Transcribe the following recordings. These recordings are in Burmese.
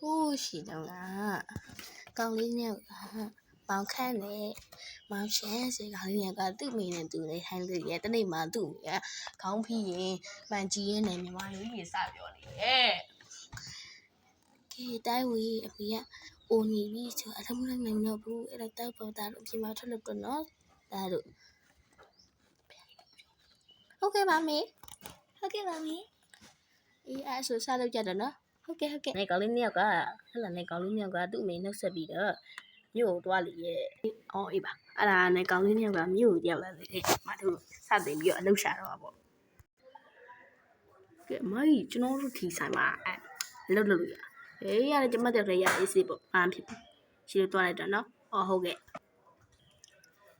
ဟိုးရှိတော့ကကောင်လေးနဲ့ကမောင်ခန့်နဲ့မောင်ရှမ်းစေကောင်လေးကသူ့မိနဲ့သူနေထိုင်လို့ရတနေ့မှသူ့မိကခေါင်းဖိရင်ပန်ကြီးရဲ့နေမြန်မာလေးကြီးစပြောနေတယ်ကဲတိုင်းဝေးအဖေကအိုနေပြီဆိုအထမနိုင်နိုင်တော့ဘူးအဲ့တော့တောက်ပေါ်တာလို့ပြင်မထွက်လို့တော့နော်ဒါတို့ဟုတ်ကဲ့ပါမေဟုတ်ကဲ့ပါမေအေးအဲ့ဆိုစလုပ်ကြတော့နော် ဟုတ်ကဲ့ဟုတ်ကဲ့နေကောင်လေးနှစ်ယောက်ကဟဲ့လားနေကောင်လေးနှစ်ယောက်ကသူ့အမေနှုတ်ဆက်ပြီးတော့မြို့ကိုတွားလေရဲ့အော်အေးပါအဲ့ဒါနေကောင်လေးနှစ်ယောက်ကမြို့ကိုရောက်လာတယ်မတို့စတင်ပြီးတော့အလုပ်ရှာတော့ပါပေါ့ကဲအမကြီးကျွန်တော်တို့ခီဆိုင်မှာအဲ့အလုပ်လုပ်လို့ရဟေးရတယ်ကျွန်မတို့လည်းရအေးစေးပေါ့အားဖြစ်ရှိလို့တွားလိုက်တော့နော်အော်ဟုတ်ကဲ့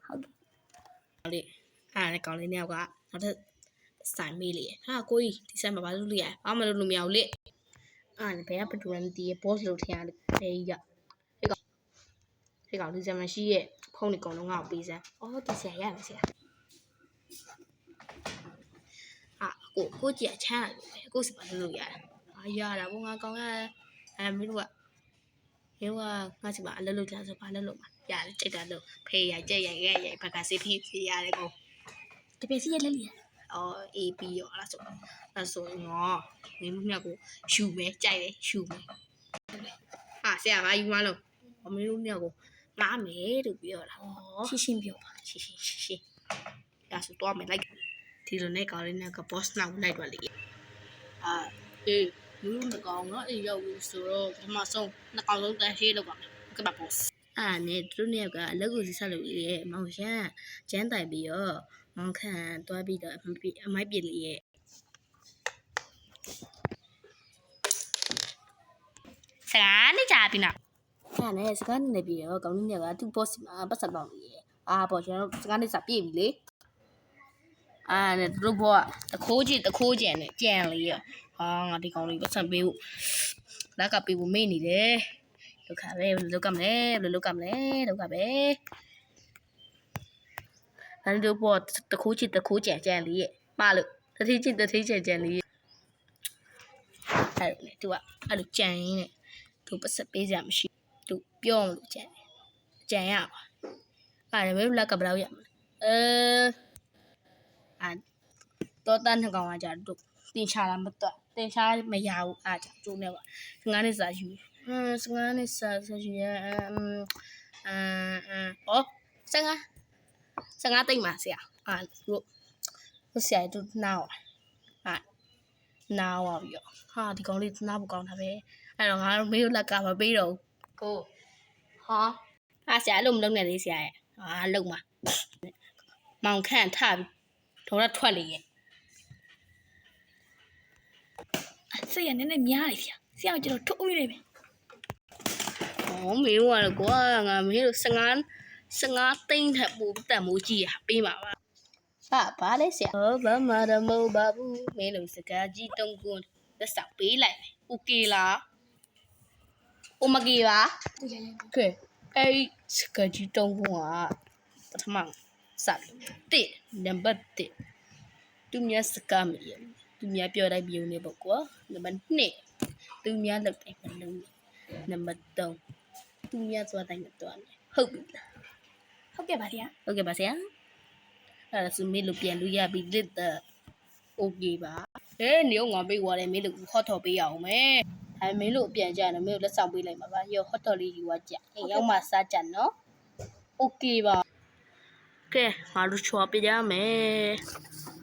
ဟုတ်ကဲ့လေအဲ့ဒါနေကောင်လေးနှစ်ယောက်ကနောက်ထပ်ဆိုင်မေးလေဟာကိုကြီးဒီဆိုင်မှာဘာလုပ်လို့ရဘာမှလုပ်လို့မရဘူးလေ အဲ့ဒါဘယ်ကဘယ်သူမှမသိရဲ့ boss လို့ထင်ရတယ်ဘယ်ကြီးကဟဲ့ကောင်ဟဲ့ကောင်ဒီဇမန်ရှိရဲ့ဖုန်းတွေအကုန်လုံးငါ့ကိုပေးစမ်းအော်ဒီဆရာရမယ်ဆရာအာကိုကိုကြည့်ချမ်းရတယ်ကိုစပါလို့ရတာအာရတာဘုံငါကောင်းရအဲမင်းတို့ကမင်းကငါစီမှာအလုပ်လုပ်ကြဆိုဘာလုပ်လို့မှာရတယ်ကြိတ်တာလို့ဖေးရကြက်ရရဲရဘက်ကစီဖီးဖေးရတယ်ကိုတပည့်စီရလက်လီ အော် AB ရောအဲ့ဒါဆိုအဲ့ဆိုရင်တော့မင်းမြတ်ကိုယူမယ်ကြိုက်တယ်ယူမယ်ဟာဆရာကယူမလို့အမင်းတို့မြတ်ကိုငားမယ်လို့ပြောတာရှင်းရှင်းပြောပါရှင်းရှင်းရှင်းရှင်းရဆိုတော့မယ်လိုက်ဒီလိုနဲ့ကောင်လေးနဲ့က boss နောက်လိုက်တော့လေအာအေးလူလူကောင်ကအေးရောက်လို့ဆိုတော့ပထမဆုံးနှစ်ကောင်လုံးတန်းရှင်းလောက်ပါမယ်ကပ်ပါ boss အာနဲ့သူတို့နဲ့ကအလက်ကိုစီဆက်လို့လေမောင်ရှမ်းကျန်းတိုင်ပြီးတော့ မောင်ခန့်တွားပြီးတော့အမိုက်ပြစ်လေရဲ့စကားနေကြပြီနော်အဲ့နဲ့စကားနေပြီရောကောင်းကြီးကသူ့ boss မှာပတ်ဆက်တော့လေအာပေါ့ကျွန်တော်စကားနေစာပြည့်ပြီလေအာနဲ့သူတို့ဘောကတခိုးကြည့်တခိုးကြံနဲ့ကြံလေရဟာငါဒီကောင်လေးပတ်ဆက်ပေးဖို့လက်ကပေးဖို့မေ့နေတယ်ဒုက္ခပဲဘယ်လိုလုပ်ကမလဲဘယ်လိုလုပ်ကမလဲဒုက္ခပဲ အဲ့ဒီဘောတခိုးကြည့်တခိုးကြံကြံလေရမှားလို့တတိကြည့်တတိကြံကြံလေအဲ့လေသူကအဲ့လိုကြံရင်းနဲ့သူပတ်ဆက်ပေးစရာမရှိသူပြောမလို့ကြံတယ်ကြံရပါအဲ့ဒါပဲလက်ကဘယ်လောက်ရမလဲအဲအာတော့တန်းနှစ်ကောင်ကကြာတို့တင်ချလာမတော့တင်ချမရဘူးအားကြောင့်ကျိုးနေပါငါးနှစ်စာယူဟမ်ငါးနှစ်စာစာယူရအမ်အမ်အမ်ဩစငါ စငါတိတ်ပါဆရာအာတို့ဟိုဆရာတို့နားအာနားပါပြီဟာဒီကောင်လေးနားဖို့ကောင်းတာပဲအဲ့တော့ငါတို့မေးလို့လက်ကမပေးတော့ဘူးကိုဟာဟာဆရာအဲ့လိုမလုပ်နဲ့လေဆရာရဲ့ဟာလုံမှာမောင်ခန့်ထပြီးဒေါ်ရထွက်လေရဲ့စိတ်ရနည်းနည်းများတယ်ဆရာဆရာကကျွန်တော်ထုတ်ဦးနေပြီဟောမေးတော့ကွာငါမေးလို့15 15သိန်းထက်ပိုတန်မိုးကြီးရပေးပါပါဟာဘာလဲဆရာဟောဘာမှတော့မဟုတ်ပါဘူးမင်းတို့စကားကြီးတုံးကွန်းလက်ဆောင်ပေးလိုက်မယ်โอเคလားโอမကေပါ သူရရ ကဲအဲ့ဒီစကကြီးတုံးကွန်းကပထမစတယ်နံပါတ်1သူများစကားမရသူများပြောတိုင်းပြုံးနေပေါ့ကွာနံပါတ်2သူများလုပ်တိုင်းမလုပ်နဲ့နံပါတ်3သူများသွားတိုင်းမသွားနဲ့ဟုတ်ပြီလား ဟုတ်ကဲ့ပါဆရာ ဟုတ်ကဲ့ပါဆရာအဲ့ဒါဆိုမေးလို့ပြန်လို့ရပြီလက်တော့โอเคပါဟဲ့နေအောင်ငါပေးသွားတယ်မေးလို့ဟော့ထော်ပေးရအောင်မယ်အဲမင်းတို့အပြန်ကြတယ်မင်းတို့လက်ဆောင်ပေးလိုက်ပါပါရောဟော့တော်လေးယူသွားကြအိမ်ရောက်မှစားကြနော်โอเคပါကဲငါတို့ချော်ပြကြမယ်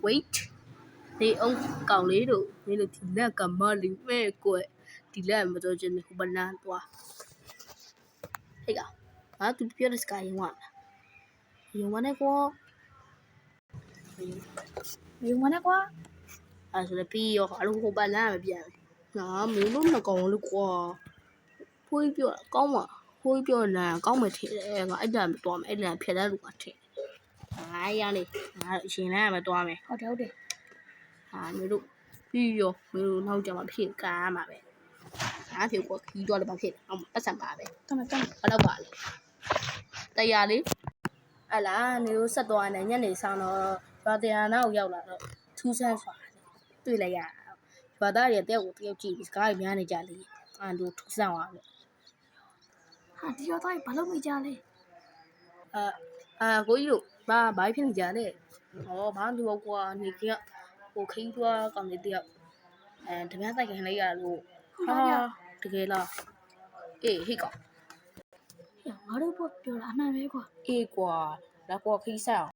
wait ဒီအောင်ကောင်လေးတို့မင်းတို့ဒီလက်ကမလေးပဲကွဒီလက်မတော်ချင်ဘူးဘလန်သွားဟဲ့ကငါသူပြောတဲ့စကားရင်ဝါရ း င်ဝါနဲ့ကွာဘယ်ဝင်လဲကွာအဲဆိုလည်းပြီးရောအလိုဟိုဘလန်မပြန်ဘူးငါမင်းတို့နှစ်ကောင်လေးကွာဖွေးပြောကောင်းပါဖွေးပြောလာကောင်းမထင်တယ်ငါအဲ့ဒါမတော်မယ်အဲ့ဒါဖြတ်တဲ့လူကထင်ငါရလေငါအရှင်လည်းမတော်မယ်ဟုတ်တယ်ဟုတ်တယ်ဟာမင်းတို့ပြီးရောမင်းတို့နောက်ကြမှာဖြစ်ကားမှာပဲအားဖြစ်ကိုခီးတော့လည်းမဖြစ်အောင်ပတ်စံပါပဲတမတမဘယ်တော့ပါလဲတရားလေး အလားနေတို့ဆက်သွားနေညနေဆောင်တော့ရွာတရားနာကိုရောက်လာတော့ထူးဆန်းစွာတွေ့လိုက်ရရွာသားတွေတယောက်ကိုတယောက်ကြည့်ပြီးစကားတွေများနေကြလေအဲ့လိုထဆန့်သွားလို့ဟာဒီတော့သားဘာလို့မိကြလဲအဲအာကိုကြီးတို့ဘာဘာဖြစ်နေကြလဲဟောဘာလို့ကွာနေကဟိုခင်းသွားကောင်းနေတယောက်အဲတပြားတိုက်ခင်လိုက်ရလို့ဟာတကယ်လားအေးဟိတ်ကောင်ဟေ့ ငါတို့ဘောပြောတာအမှန်ပဲကွာအေးကွာလာကွာခီးဆိုင်အောင်